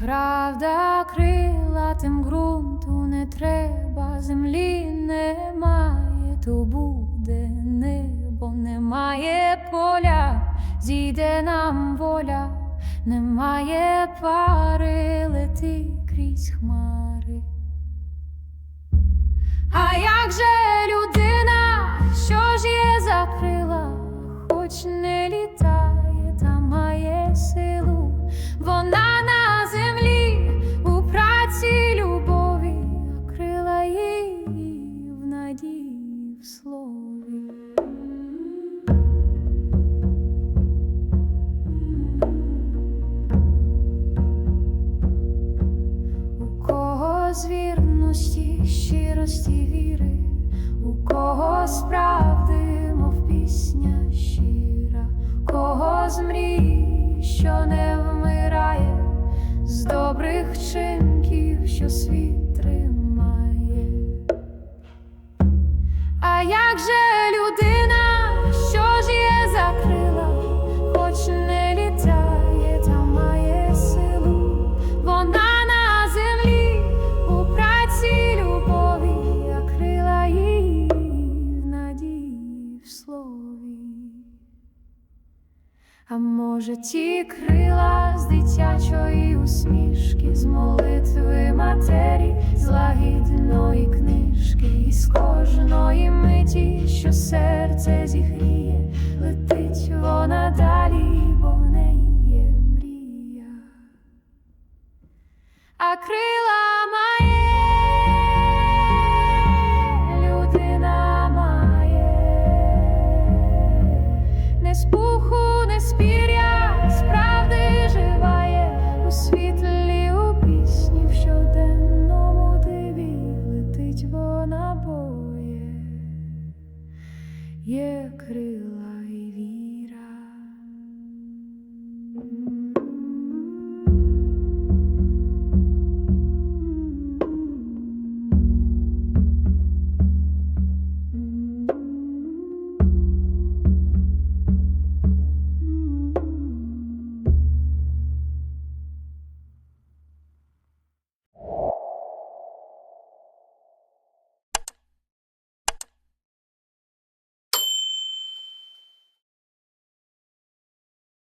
Правда крила, тим ґрунту не треба, землі немає, то буде небо, немає поля, зійде нам воля, немає пари, лети крізь хмари. З вірності, щирості віри, у кого з правди, мов пісня щира, кого з мрій, А може, ті крила з дитячої усмішки, з молитви матері, з лагідної книжки, і з кожної миті, що серце зігріє, летить вона далі, бо в неї є мрія. А крила крила.